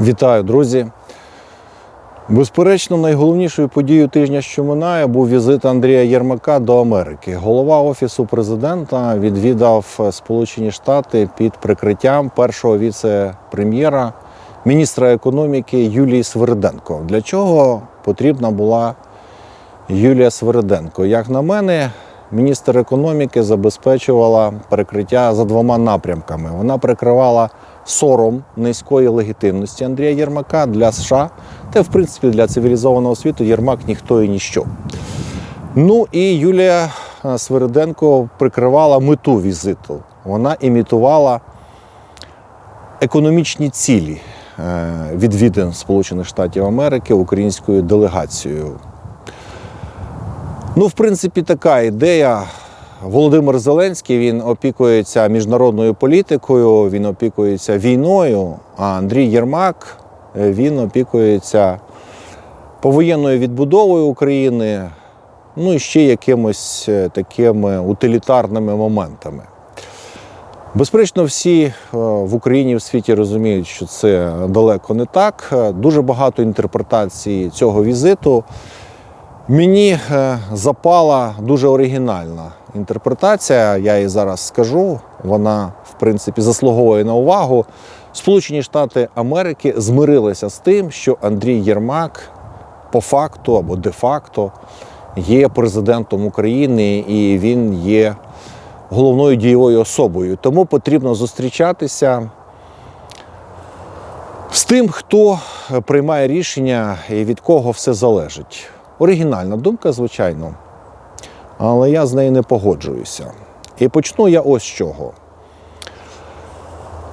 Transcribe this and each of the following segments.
Вітаю, друзі! Безперечно, найголовнішою подією тижня, що минає, був візит Андрія Єрмака до Америки. Голова Офісу президента відвідав Сполучені Штати під прикриттям першого віце-прем'єра, міністра економіки Юлії Свириденко. Для чого потрібна була Юлія Свириденко? Як на мене, міністр економіки забезпечувала перекриття за двома напрямками. Вона прикривала сором низької легітимності Андрія Єрмака для США, та в принципі для цивілізованого світу Єрмак ніхто і ніщо. Ну і Юлія е, Свириденко прикривала мету візиту. Вона імітувала економічні цілі е, відвідин Сполучених Штатів Америки українською делегацією. Ну, в принципі, така ідея. Володимир Зеленський він опікується міжнародною політикою, він опікується війною. А Андрій Єрмак е, він опікується повоєнною відбудовою України, ну і ще якимось е, такими утилітарними моментами. Безперечно, всі е, в Україні в світі розуміють, що це далеко не так. Дуже багато інтерпретацій цього візиту. Мені е, запала дуже оригінальна інтерпретація. Я її зараз скажу. Вона, в принципі, заслуговує на увагу. Сполучені Штати Америки змирилися з тим, що Андрій Єрмак по факту або де-факто є президентом України і він є головною дієвою особою. Тому потрібно зустрічатися з тим, хто приймає рішення і від кого все залежить. Оригінальна думка, звичайно, але я з нею не погоджуюся. І почну я ось з чого.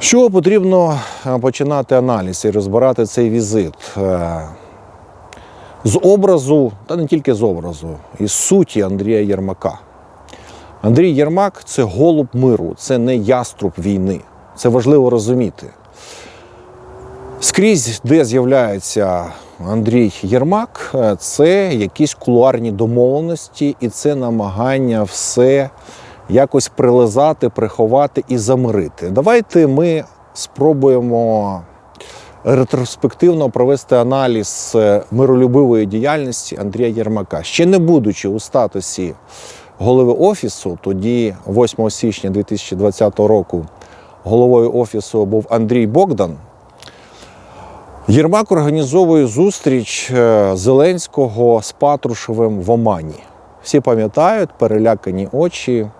З чого потрібно е, починати аналіз і розбирати цей візит? Е, З образу, та не тільки з образу, із суті Андрія Єрмака. Андрій Єрмак це голуб миру, це не яструб війни. Це важливо розуміти. Скрізь, де з'являється Андрій Єрмак, е, це якісь кулуарні домовленості, і це намагання все якось прилизати, приховати і замирити. Давайте ми спробуємо ретроспективно провести аналіз е, миролюбивої діяльності Андрія Єрмака. Ще не будучи у статусі голови офісу, тоді, 8 січня 2020 року, головою офісу був Андрій Богдан. Єрмак організовує зустріч е, Зеленського з Патрушевим в Омані. Всі пам'ятають перелякані очі е,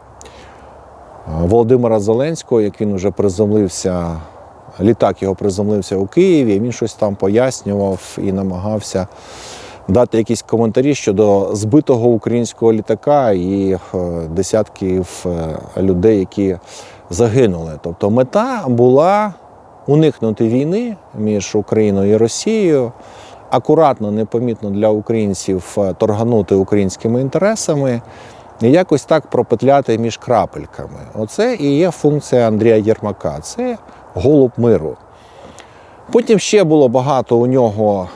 Володимира Зеленського, як він вже приземлився, літак його приземлився у Києві, він щось там пояснював і намагався дати якісь коментарі щодо збитого українського літака і е, десятків людей, які загинули. Тобто мета була уникнути війни між Україною і Росією, акуратно, непомітно для українців е, торганути українськими інтересами і якось так пропетляти між крапельками. Оце і є функція Андрія Єрмака. Це голуб миру. Потім ще було багато у нього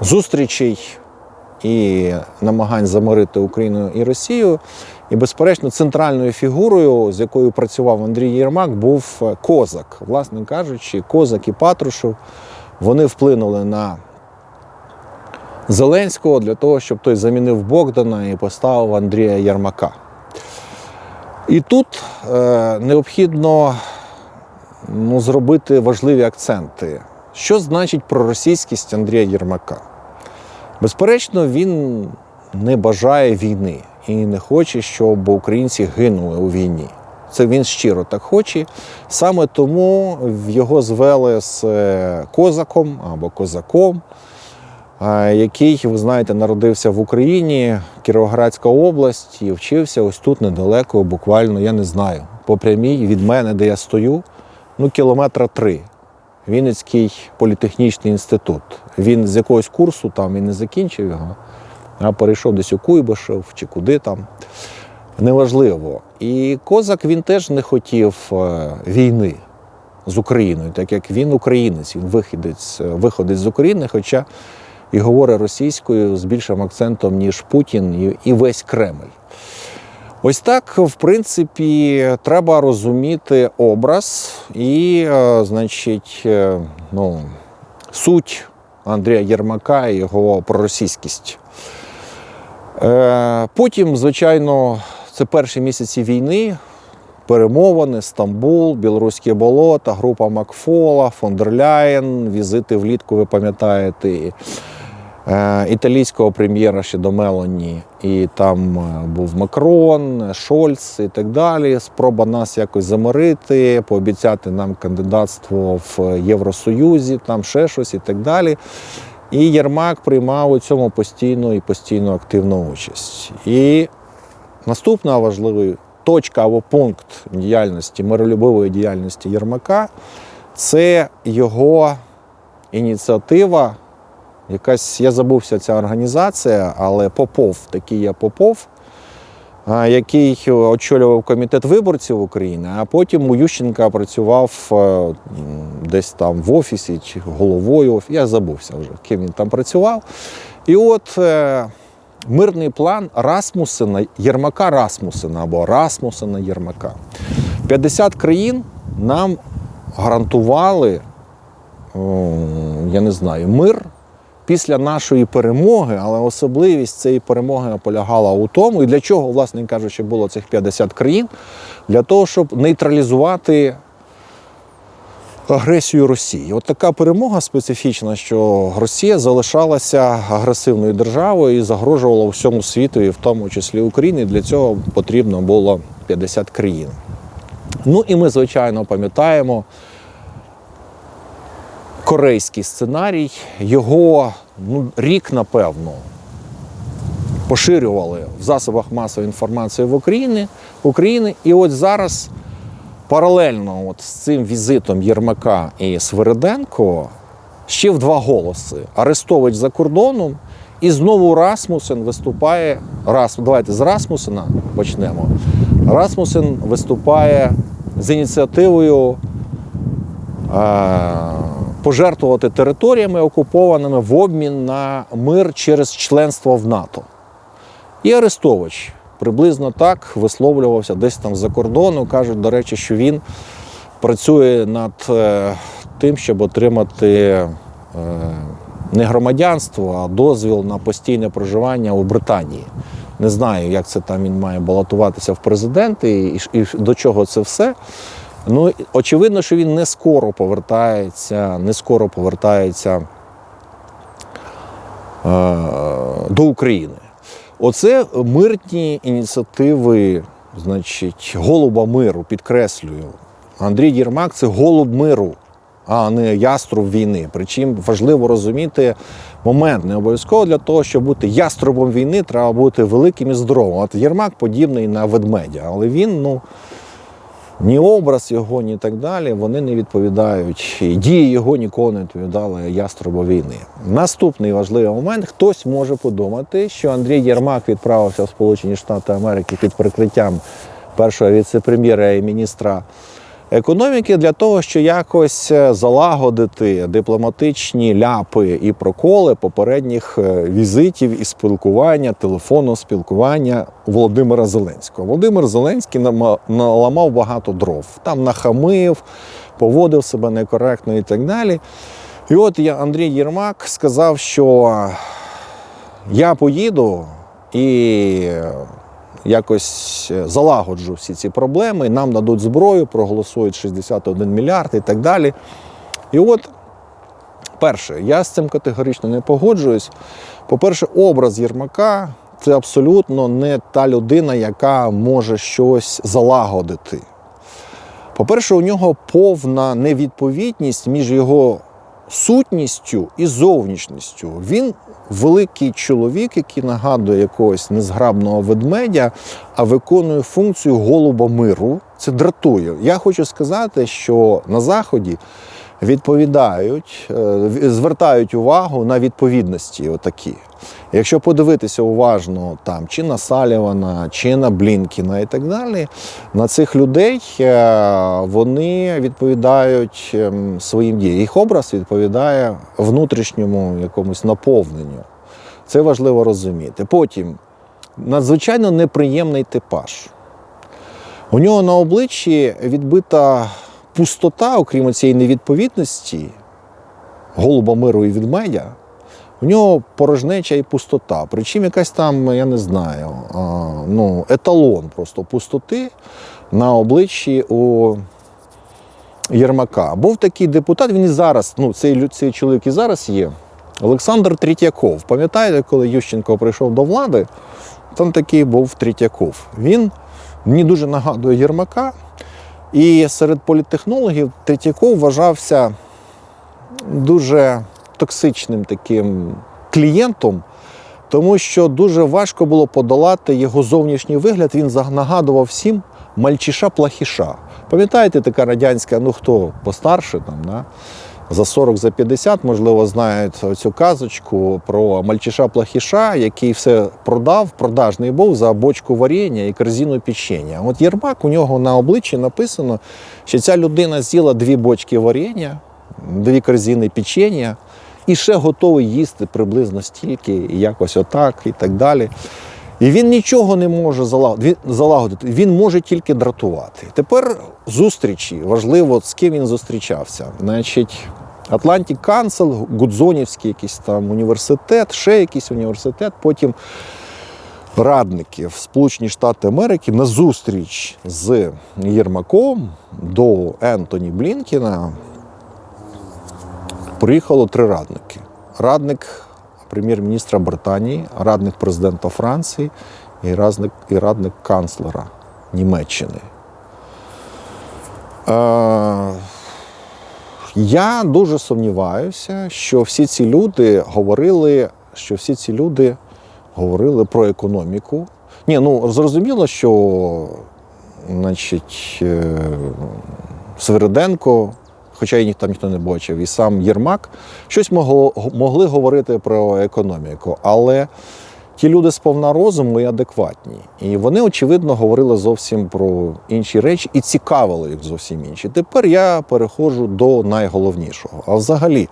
зустрічей і намагань замирити Україну і Росію. І, безперечно, центральною фігурою, з якою працював Андрій Єрмак, був Козак. Власне кажучи, Козак і Патрушев вони вплинули на Зеленського для того, щоб той замінив Богдана і поставив Андрія Єрмака. І тут е, необхідно ну, зробити важливі акценти. Що значить проросійськість Андрія Єрмака? Безперечно, він не бажає війни і не хоче, щоб українці гинули у війні. Це він щиро так хоче. Саме тому його звели з е, козаком або козаком, е, який, ви знаєте, народився в Україні, Кіровоградська область, і вчився ось тут недалеко, буквально, я не знаю, по прямій від мене, де я стою, ну, кілометра три. Вінницький політехнічний інститут. Він з якогось курсу там він не закінчив його, а перейшов десь у Куйбишев чи куди там. Неважливо. І Козак він теж не хотів е, війни з Україною, так як він українець, він виходець, виходить з України, хоча і говорить російською з більшим акцентом, ніж Путін і, весь Кремль. Ось так, в принципі, треба розуміти образ і, е, значить, е, ну, суть Андрія Єрмака і його проросійськість. Е, Потім, звичайно, це перші місяці війни. Перемовини, Стамбул, Білоруські болота, група Макфола, фон дер Ляєн, візити влітку, ви пам'ятаєте, е, італійського прем'єра ще до Мелоні. І там е, був Макрон, Шольц і так далі. Спроба нас якось замирити, пообіцяти нам кандидатство в Євросоюзі, там ще щось і так далі. І Єрмак приймав у цьому постійну і постійно активну участь. І наступна важлива точка або пункт діяльності, миролюбивої діяльності Єрмака це його ініціатива. Якась, я забувся ця організація, але Попов, такий є Попов, який очолював комітет виборців України, а потім у Ющенка працював е, десь там в офісі чи головою. Я забувся вже, ким він там працював. І от е, мирний план Расмусена, Єрмака Расмусена або Расмусена Єрмака. 50 країн нам гарантували, я не знаю, мир після нашої перемоги, але особливість цієї перемоги полягала у тому, і для чого, власне кажучи, було цих 50 країн, для того, щоб нейтралізувати агресію Росії. От така перемога специфічна, що Росія залишалася агресивною державою і загрожувала всьому світу, і в тому числі Україні. Для цього потрібно було 50 країн. Ну і ми, звичайно, пам'ятаємо корейський сценарій. Його ну, рік, напевно, поширювали в засобах масової інформації в Україні. України. І от зараз паралельно от з цим візитом Єрмака і Свириденко ще в два голоси. Арестович за кордоном, і знову Расмусен виступає. Рас, давайте з Расмусена почнемо. Расмусен виступає з ініціативою е, пожертвувати територіями окупованими в обмін на мир через членство в НАТО. І Арестович приблизно так висловлювався десь там за кордону. Кажуть, до речі, що він працює над е, тим, щоб отримати е, не громадянство, а дозвіл на постійне проживання у Британії. Не знаю, як це там він має балотуватися в президенти і, і до чого це все. Ну, очевидно, що він не скоро повертається, не скоро повертається е, до України. Оце мирні ініціативи, значить, голуба миру, підкреслюю. Андрій Єрмак це голуб миру, а не яструб війни. Причому важливо розуміти момент. Не обов'язково для того, щоб бути яструбом війни, треба бути великим і здоровим. От Єрмак подібний на ведмедя, але він, ну. Ні образ його, ні так далі, вони не відповідають. Дії його ніколи не відповідали яструбу війни. Наступний важливий момент: хтось може подумати, що Андрій Єрмак відправився в Сполучені Штати Америки під прикриттям першого віце-прем'єра і міністра економіки для того, щоб якось е, залагодити дипломатичні ляпи і проколи попередніх е, візитів і спілкування, телефонного спілкування Володимира Зеленського. Володимир Зеленський наламав багато дров, там нахамив, поводив себе некоректно і так далі. І от я, Андрій Єрмак сказав, що я поїду і якось залагоджу всі ці проблеми, нам дадуть зброю, проголосують 61 мільярд і так далі. І от, перше, я з цим категорично не погоджуюсь. По-перше, образ Єрмака це абсолютно не та людина, яка може щось залагодити. По-перше, у нього повна невідповідність між його сутністю і зовнішністю. Він великий чоловік, який нагадує якогось незграбного ведмедя, а виконує функцію голуба миру. Це дратує. Я хочу сказати, що на Заході відповідають, е, звертають увагу на відповідності отакі. Якщо подивитися уважно там чи на Салівана, чи на Блінкіна і так далі, на цих людей е, вони відповідають ем, своїм діям. Їх образ відповідає внутрішньому якомусь наповненню. Це важливо розуміти. Потім надзвичайно неприємний типаж. У нього на обличчі відбита пустота, окрім цієї невідповідності, голуба миру і ведмедя. У нього порожнеча і пустота. Причому якась там, я не знаю, ну, еталон просто пустоти на обличчі у Єрмака. Був такий депутат, він і зараз, ну, цей, цей чоловік і зараз є. Олександр Третьяков. Пам'ятаєте, коли Ющенко прийшов до влади, там такий був Третьяков. Він мені дуже нагадує Єрмака. І серед політтехнологів Третьяков вважався дуже токсичним таким клієнтом, тому що дуже важко було подолати його зовнішній вигляд. Він нагадував всім мальчиша плахіша. Пам'ятаєте, така радянська, ну хто постарше там, да? За 40, за 50, можливо, знають цю казочку про мальчиша плахіша, який все продав, продажний був за бочку варення і корзину печення. От Єрмак у нього на обличчі написано, що ця людина з'їла дві бочки варення, дві корзини печення і ще готовий їсти приблизно стільки, якось отак, і так далі. І він нічого не може зала- залагодити, він може тільки дратувати. Тепер зустрічі, важливо, з ким він зустрічався. Значить, Атлантик Канцел, Гудзонівський якийсь там університет, ще якийсь університет, потім радники в Сполучені Штати Америки на зустріч з Єрмаком до Ентоні Блінкіна приїхало три радники. Радник прем'єр-міністра Британії, радник президента Франції і радник, і радник канцлера Німеччини. Е, я дуже сумніваюся, що всі ці люди говорили, що всі ці люди говорили про економіку. Ні, ну зрозуміло, що значить, е, Свириденко, хоча їх там ніхто не бачив, і сам Єрмак щось могло, могли говорити про економіку. Але ті люди сповна розуму і адекватні. І вони, очевидно, говорили зовсім про інші речі і цікавили їх зовсім інші. Тепер я переходжу до найголовнішого. А взагалі,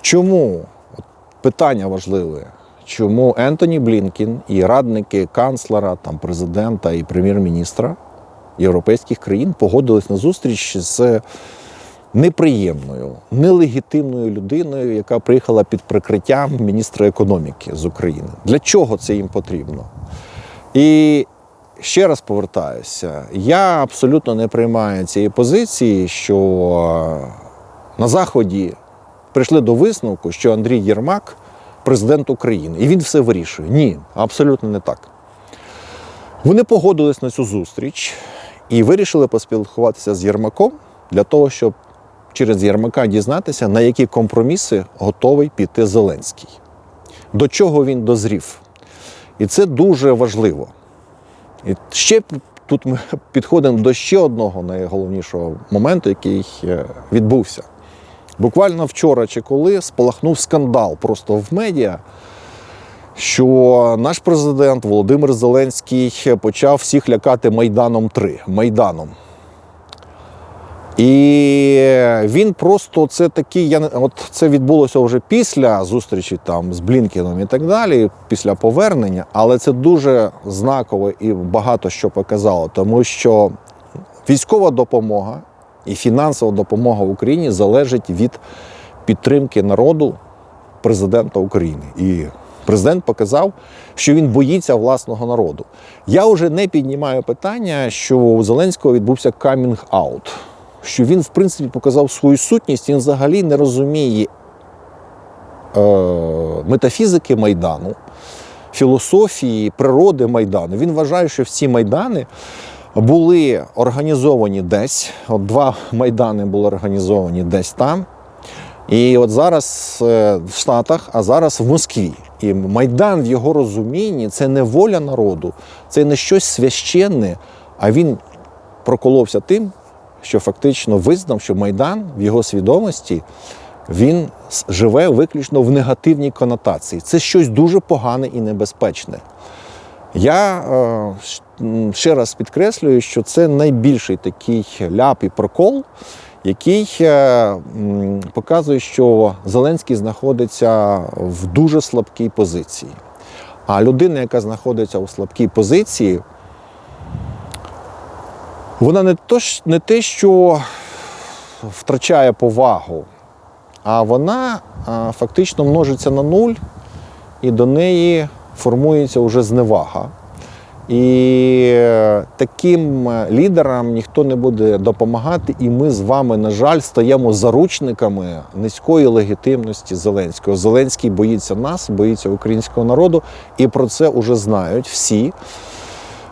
чому от питання важливе? Чому Ентоні Блінкін і радники канцлера, там, президента і прем'єр-міністра європейських країн погодились на зустріч з неприємною, нелегітимною людиною, яка приїхала під прикриттям міністра економіки з України. Для чого це їм потрібно? І ще раз повертаюся, я абсолютно не приймаю цієї позиції, що на Заході прийшли до висновку, що Андрій Єрмак президент України, і він все вирішує. Ні, абсолютно не так. Вони погодились на цю зустріч і вирішили поспілкуватися з Єрмаком для того, щоб через Єрмака дізнатися, на які компроміси готовий піти Зеленський, до чого він дозрів. І це дуже важливо. І ще тут ми підходимо до ще одного найголовнішого моменту, який е, відбувся. Буквально вчора чи коли спалахнув скандал просто в медіа, що наш президент Володимир Зеленський почав всіх лякати Майданом 3 Майданом. І він просто це такий, я от це відбулося вже після зустрічі там з Блінкіном і так далі, після повернення, але це дуже знаково і багато що показало, тому що військова допомога і фінансова допомога Україні залежить від підтримки народу президента України. І президент показав, що він боїться власного народу. Я вже не піднімаю питання, що у Зеленського відбувся камінг-аут, що він, в принципі, показав свою сутність, він взагалі не розуміє е, метафізики Майдану, філософії, природи Майдану. Він вважає, що всі майдани були організовані десь. От два майдани були організовані десь там. І от зараз е, в Штатах, а зараз в Москві. І Майдан в його розумінні це не воля народу, це не щось священне, а він проколовся тим, що фактично визнав, що Майдан в його свідомості він живе виключно в негативній конотації. Це щось дуже погане і небезпечне. Я е, ще раз підкреслюю, що це найбільший такий ляп і прокол, який е, показує, що Зеленський знаходиться в дуже слабкій позиції. А людина, яка знаходиться у слабкій позиції, вона не, то, не те, що втрачає повагу, а вона фактично множиться на нуль, і до неї формується вже зневага. І таким е, лідерам ніхто не буде допомагати, і ми з вами, на жаль, стаємо заручниками низької легітимності Зеленського. Зеленський боїться нас, боїться українського народу, і про це вже знають всі.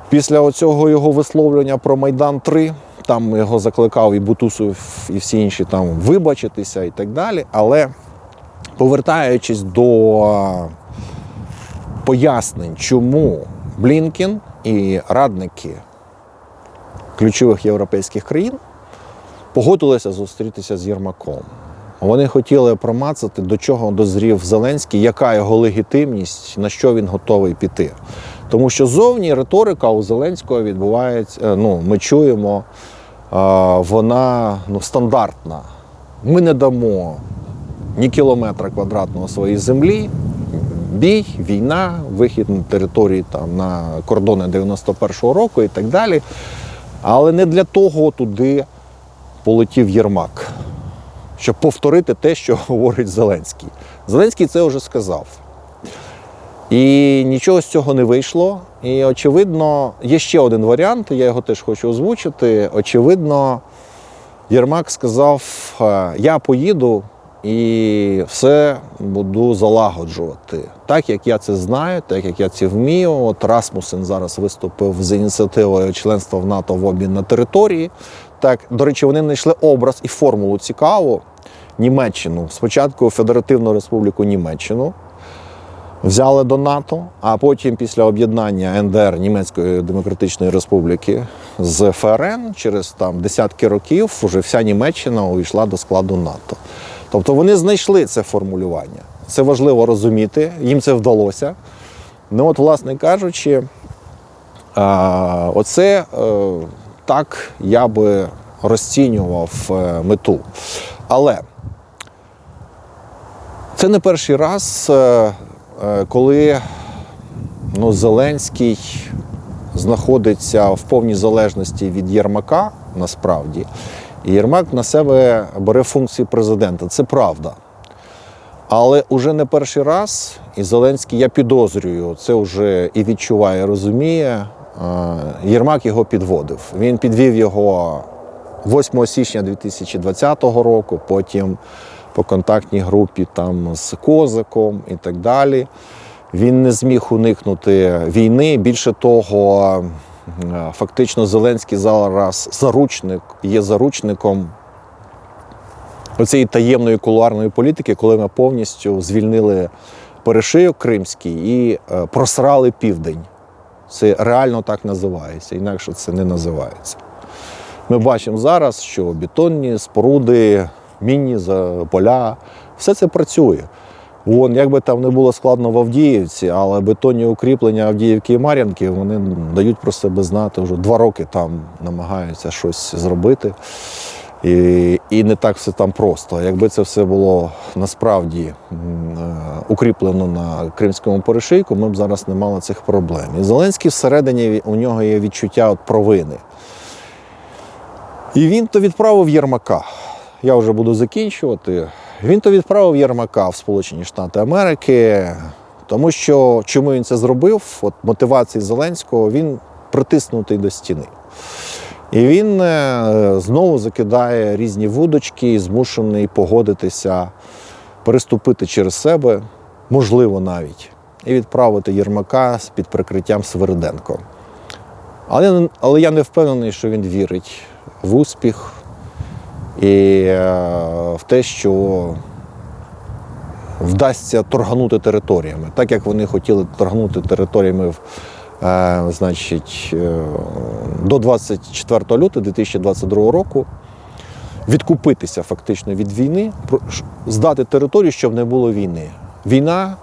Після оцього його висловлювання про Майдан 3 там його закликав і Бутусов, і всі інші там вибачитися і так далі. Але повертаючись до е, пояснень, чому Блінкен і радники ключових європейських країн погодилися зустрітися з Єрмаком. Вони хотіли промацати, до чого дозрів Зеленський, яка його легітимність, на що він готовий піти. Тому що зовні риторика у Зеленського відбувається, е, ну, ми чуємо, е, вона ну, стандартна. Ми не дамо ні кілометра квадратного своєї землі, бій, війна, вихід на території там, на кордони 91-го року і так далі. Але не для того туди полетів Єрмак, щоб повторити те, що говорить Зеленський. Зеленський це вже сказав. І нічого з цього не вийшло. І очевидно, є ще один варіант, я його теж хочу озвучити. Очевидно, Єрмак сказав: «Е, я поїду і все буду залагоджувати. Так як я це знаю, так як я це вмію. От Расмусен зараз виступив з ініціативою членства в НАТО в обмін на території. Так, до речі, вони знайшли образ і формулу цікаву. Німеччину, спочатку Федеративну Республіку Німеччину взяли до НАТО, а потім після об'єднання НДР Німецької Демократичної Республіки з ФРН через там десятки років вже вся Німеччина увійшла до складу НАТО. Тобто вони знайшли це формулювання. Це важливо розуміти, їм це вдалося. Ну от, власне кажучи, оце е, так я би розцінював е, мету. Але це не перший раз, е, коли ну, Зеленський знаходиться в повній залежності від Єрмака, насправді. І Єрмак на себе бере функції президента. Це правда. Але уже не перший раз, і Зеленський, я підозрюю, це вже і відчуває, розуміє. е, Єрмак його підводив. Він підвів його 8 січня 2020 року, потім по контактній групі там з Козаком і так далі. Він не зміг уникнути війни. Більше того, е, фактично Зеленський зараз заручник є заручником оцієї таємної кулуарної політики, коли ми повністю звільнили перешийок Кримський і е, просрали південь. Це реально так називається, інакше це не називається. Ми бачимо зараз, що бетонні споруди, мінні за поля, все це працює. Вон, як би там не було складно в Авдіївці, але бетонні укріплення Авдіївки і Мар'янки вони дають про себе знати вже два роки там намагаються щось зробити. І, і не так все там просто. Якби це все було насправді е, укріплено на кримському перешийку, ми б зараз не мали цих проблем. І Зеленський всередині у нього є відчуття от провини. І він то відправив Єрмака. Я вже буду закінчувати. Він то відправив Єрмака в Сполучені Штати Америки, тому що чому він це зробив? От мотивації Зеленського він притиснутий до стіни. І він е, знову закидає різні вудочки, і змушений погодитися, переступити через себе, можливо, навіть, і відправити Єрмака під прикриттям Свириденко. Але, але я не впевнений, що він вірить в успіх і е, в те, що вдасться торганути територіями, так як вони хотіли торгнути територіями в, е, значить, е, до 24 лютого 2022 року. Відкупитися фактично від війни, здати територію, щоб не було війни. Війна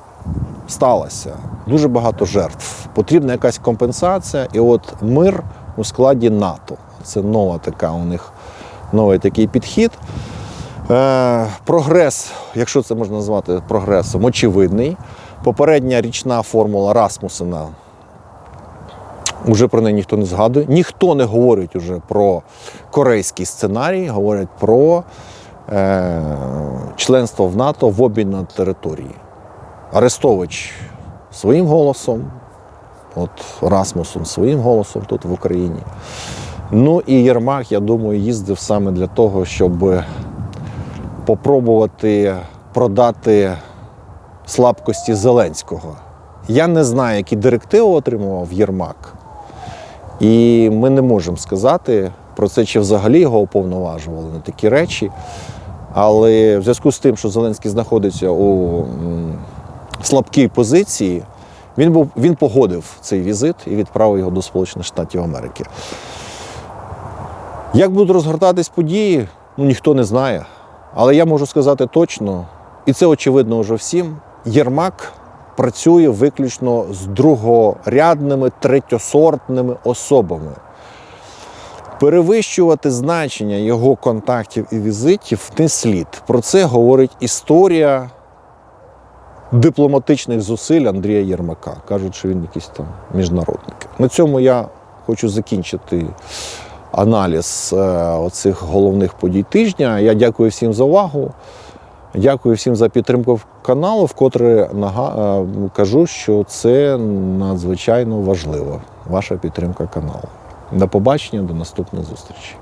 сталася, дуже багато жертв. Потрібна якась компенсація, і от мир у складі НАТО. Це нова така у них новий такий підхід. Е, прогрес, якщо це можна назвати прогресом, очевидний. Попередня річна формула Расмусена. Уже про неї ніхто не згадує. Ніхто не говорить уже про корейський сценарій, говорять про е, членство в НАТО в обмін на території. Арестович своїм голосом, от Расмусен своїм голосом тут в Україні. Ну і Єрмак, я думаю, їздив саме для того, щоб попробувати продати слабкості Зеленського. Я не знаю, які директиви отримував Єрмак. І ми не можемо сказати про це, чи взагалі його уповноважували на такі речі. Але в зв'язку з тим, що Зеленський знаходиться у слабкій позиції, він, був, він погодив цей візит і відправив його до Сполучених Штатів Америки. Як будуть розгортатись події, ну ніхто не знає. Але я можу сказати точно, і це очевидно вже всім, Єрмак працює виключно з другорядними, третьосортними особами. Перевищувати значення його контактів і візитів не слід. Про це говорить історія дипломатичних зусиль Андрія Єрмака. Кажуть, що він якийсь там міжнародник. На цьому я хочу закінчити аналіз е, оцих головних подій тижня. Я дякую всім за увагу. Дякую всім за підтримку каналу, вкотре е, кажу, що це надзвичайно важливо. Ваша підтримка каналу. До побачення, до наступних зустрічей.